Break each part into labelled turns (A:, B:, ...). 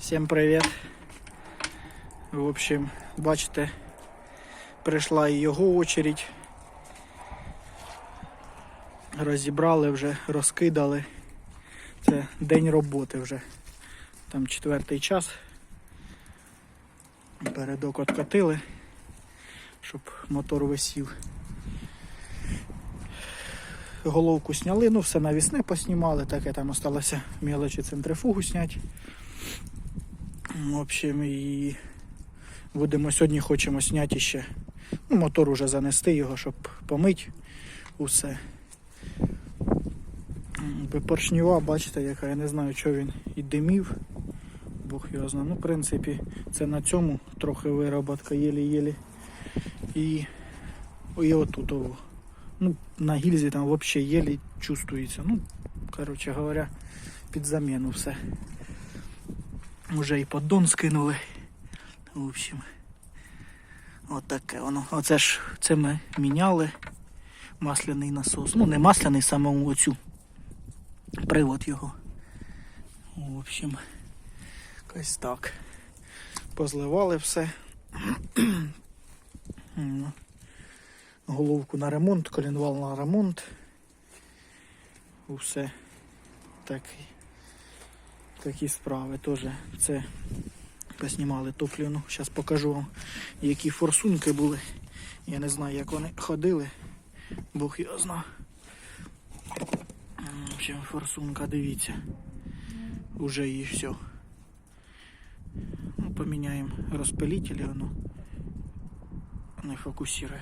A: Всім привіт. В общем, бачите, прийшла і його очередь. Розібрали вже, розкидали. Це день роботи вже. Там четвертий час. Передок откатили, щоб мотор висів. Головку сняли, ну все навісне поснімали, таке там осталося мелочі центрифугу зняти. В общем, і будемо сьогодні хочемо зняти ще. Ну, мотор уже занести його, щоб помити усе. Поршнева, бачите, яка я не знаю, що він і димів. Бог його знає. Ну, в принципі, це на цьому трохи вироботка єлі-єлі. І, і отут. Ну, на гільзі там взагалі єлі чувствується. Ну, коротше говоря, під заміну все. Уже і поддон скинули. В общем, от таке воно. Оце ж це ми міняли масляний насос. Ну, не масляний, самому оцю. Привод його. В общем, якось так. Позливали все. Ну, Головку на ремонт, колінвал на ремонт. Усе такі, такі справи теж. Це поснімали топлівну. Зараз покажу вам, які форсунки були. Я не знаю, як вони ходили. Бог його зна. Общем, форсунка, дивіться. Уже і все. Ну, поміняємо розпилителі, воно не фокусує.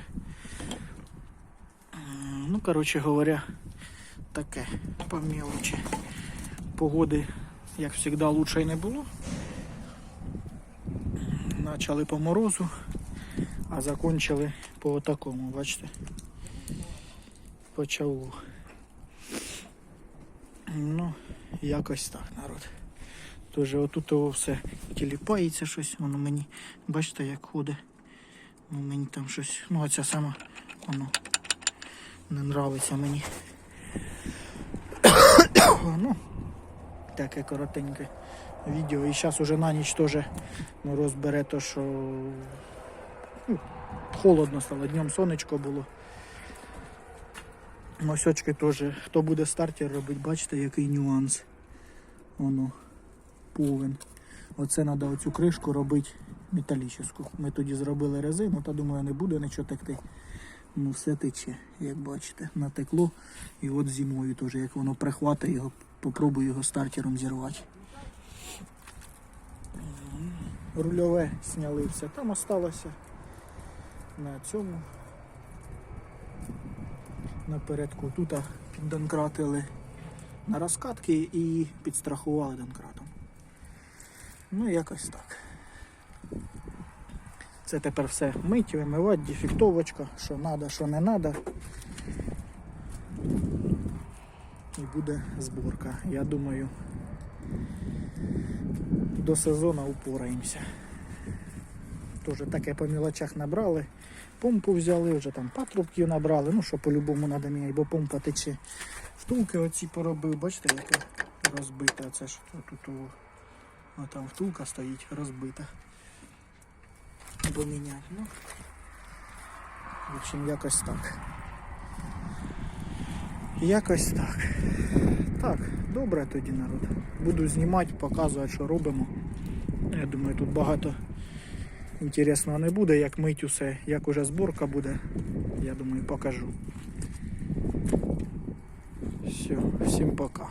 A: Ну, коротше говоря, таке по мелочі. Погоди, як завжди, лучше й не було. Почали по морозу, а закончили по такому, бачите? Почало. Ну, якось так, народ. Тоже отут того все тіліпається щось, воно мені, бачите, як ходить. Ну, мені там щось, ну оця сама, воно не нравиться мені. ну, таке коротеньке відео. І зараз уже на ніч теж мороз бере то, що ну, холодно стало, днем сонечко було. Носочки теж, хто буде стартер робити, бачите, який нюанс. Воно повен. Оце треба оцю кришку робити металічну. Ми тоді зробили резину, та думаю, не буде нічого текти. Ну все тече, як бачите, натекло. І от зимою теж, як воно прихватить його, попробую його стартером зірвати. Рульове сняли все. Там осталося на цьому. Напередку тут піддонкратили на розкатки і підстрахували донкратом. Ну, якось так. Це тепер все мить, вимивати, дефектовочка, що треба, що не треба. І буде зборка. Я думаю, до сезону упораємося. Теж таке по мілочах набрали. Помпу взяли, вже там патрубків набрали, ну що по-любому треба міняти, бо помпа тече. Втулки оці поробив, бачите, яка розбита. Це ж отут, о, там втулка стоїть розбита. Поміняти. Ну, в общем, якось так. Якось так. Так, добре тоді народ. Буду знімати, показувати, що робимо. Я думаю, тут багато інтересного не буде, як мить усе, як уже зборка буде, я думаю, покажу. Все, всім пока.